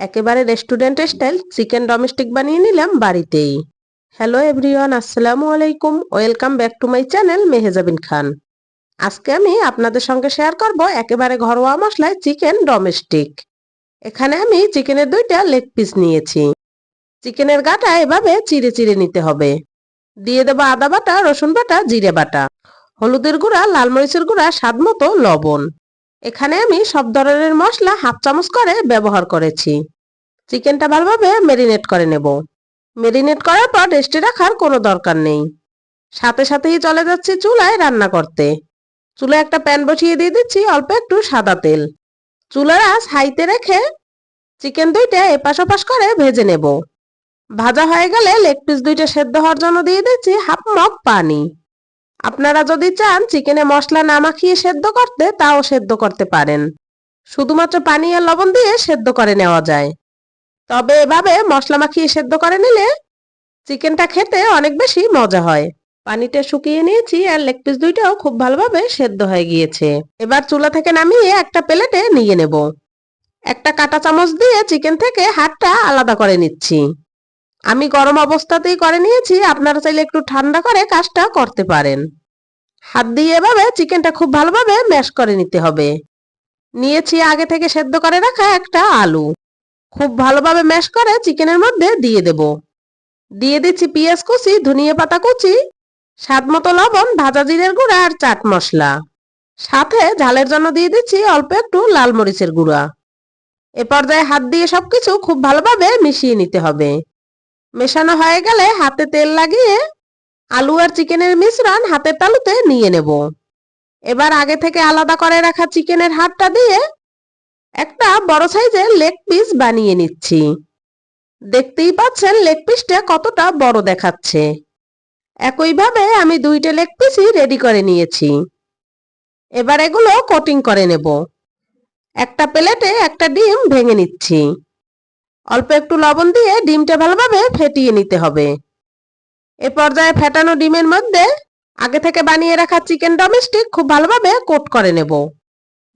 একেবারে রেস্টুরেন্টের style chicken domestic বানিয়ে নিলাম বাড়িতেই। হ্যালো এভরিওয়ান আসসালামু আলাইকুম welcome back to my channel Mehjabin Khan. আজকে আমি আপনাদের সঙ্গে শেয়ার করব একেবারে ঘরোয়া মশলায় চিকেন ডোমেস্টিক এখানে আমি চিকেনের দুইটা লেগ পিস নিয়েছি। চিকেনের গাটা এভাবে চিড়ে চিড়ে নিতে হবে। দিয়ে দেবো আদা বাটা, রসুন বাটা, জিরে বাটা। হলুদের গুঁড়া, লাল মরিচের গুঁড়া, স্বাদ মতো লবণ। এখানে আমি সব ধরনের মশলা হাফ চামচ করে ব্যবহার করেছি। চিকেনটা ভালোভাবে মেরিনেট করে নেব। মেরিনেট করার পর রেস্টে রাখার কোনো দরকার নেই। সাথে সাথেই চলে যাচ্ছি চুলায় রান্না করতে। চুলায় একটা প্যান বসিয়ে দিয়ে দিচ্ছি অল্প একটু সাদা তেল। চুলার আঁচ হাইতে রেখে চিকেন দুইটা এপাশ ওপাশ করে ভেজে নেব। ভাজা হয়ে গেলে লেগ পিস দুইটা সেদ্ধ হওয়ার জন্য দিয়ে দিচ্ছি হাফ মগ পানি। আপনারা যদি চান চিকেনে মশলা না মাখিয়ে সেদ্ধ করতে, তাও সেদ্ধ করতে পারেন। শুধুমাত্র পানি আর লবণ দিয়ে সেদ্ধ করে নেওয়া যায়। তবে এভাবে মশলা মাখিয়ে সেদ্ধ করে নিলে চিকেনটা খেতে অনেক বেশি মজা হয়। পানিটা শুকিয়ে নিয়েছি আর লেগ পিস দুইটাও খুব ভালোভাবে সেদ্ধ হয়ে গিয়েছে। এবার চুলা থেকে নামিয়ে একটা প্লেটে নিয়ে নেব। একটা কাঁটা চামচ দিয়ে চিকেন থেকে হাড়টা আলাদা করে নিচ্ছি। আমি গরম অবস্থাতেই করে নিয়েছি, আপনারা চাইলে একটু ঠান্ডা করে কাজটা করতে পারেন। হাত দিয়ে এভাবে চিকেনটা খুব ভালোভাবে ম্যাশ করে নিতে হবে। নিয়েছি আগে থেকে সেদ্ধ করে রাখা একটা আলু। খুব ভালোভাবে ম্যাশ করে চিকেনের মধ্যে দিয়ে দেব। দিয়ে দিচ্ছি পেঁয়াজ কুচি, ধনিয়া পাতা কুচি, স্বাদ মতো লবণ, ভাজা জিরের গুঁড়া আর চাট মশলা। সাথে ঝালের জন্য দিয়ে দিচ্ছি অল্প একটু লাল মরিচের গুঁড়া। এ পর্যায়ে হাত দিয়ে সবকিছু খুব ভালোভাবে মিশিয়ে নিতে হবে। মেশানো হয়ে গেলে হাতে তেল লাগিয়ে আলু আর চিকেনের মিশ্রণ হাতের তালুতে নিয়ে নেব। এবার আগে থেকে আলাদা করে রাখা চিকেনের হাড়টা দিয়ে একটা বড় সাইজের লেগ পিস বানিয়ে নিচ্ছি। দেখতেই পাচ্ছেন লেগ পিসটা কতটা বড় দেখাচ্ছে। একইভাবে আমি দুইটা লেগ পিসই রেডি করে নিয়েছি। এবার এগুলো কোটিং করে নেব। একটা প্লেটে একটা ডিম ভেঙে নিচ্ছি। অল্প একটু লবণ দিয়ে ডিমটা ভালোভাবে ফেটিয়ে নিতে হবে। এ পর্যায়ে ফেটানো ডিমের মধ্যে আগে থেকে বানিয়ে রাখা চিকেন ডোমেস্টিক খুব ভালোভাবে কোট করে নেব।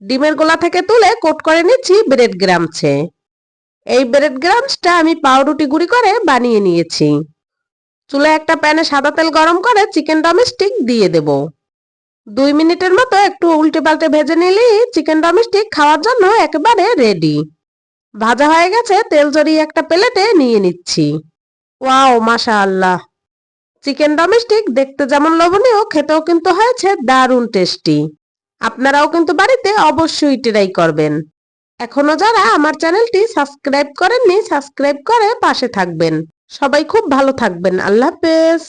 ডিমের গোলা থেকে তুলে কোট করে নিচ্ছি ব্রেড গ্রামসে এই ব্রেড গ্রামসটা আমি পাউরুটি গুঁড়ি করে বানিয়ে নিয়েছি। চুলে একটা প্যানে সাদা তেল গরম করে চিকেন ডোমেস্টিক দিয়ে দেব। দুই মিনিটের মতো একটু উল্টে পাল্টে ভেজে নিলেই চিকেন ডোমেস্টিক খাওয়ার জন্য একেবারে রেডি। ভাজা হয়ে গেছে, তেল জড়িয়ে একটা প্লেটে নিয়ে নিচ্ছি। ওয়াও মাশা আল্লাহ চিকেন ডোমেস্টিক দেখতে যেমন লবণীয় খেতেও কিন্তু হয়েছে দারুণ টেস্টি। আপনারাও কিন্তু বাড়িতে অবশ্যই ট্রাই করবেন। এখনও যারা আমার চ্যানেলটি সাবস্ক্রাইব করেননি, সাবস্ক্রাইব করে পাশে থাকবেন। সবাই খুব ভালো থাকবেন। আল্লাহ হাফেজ।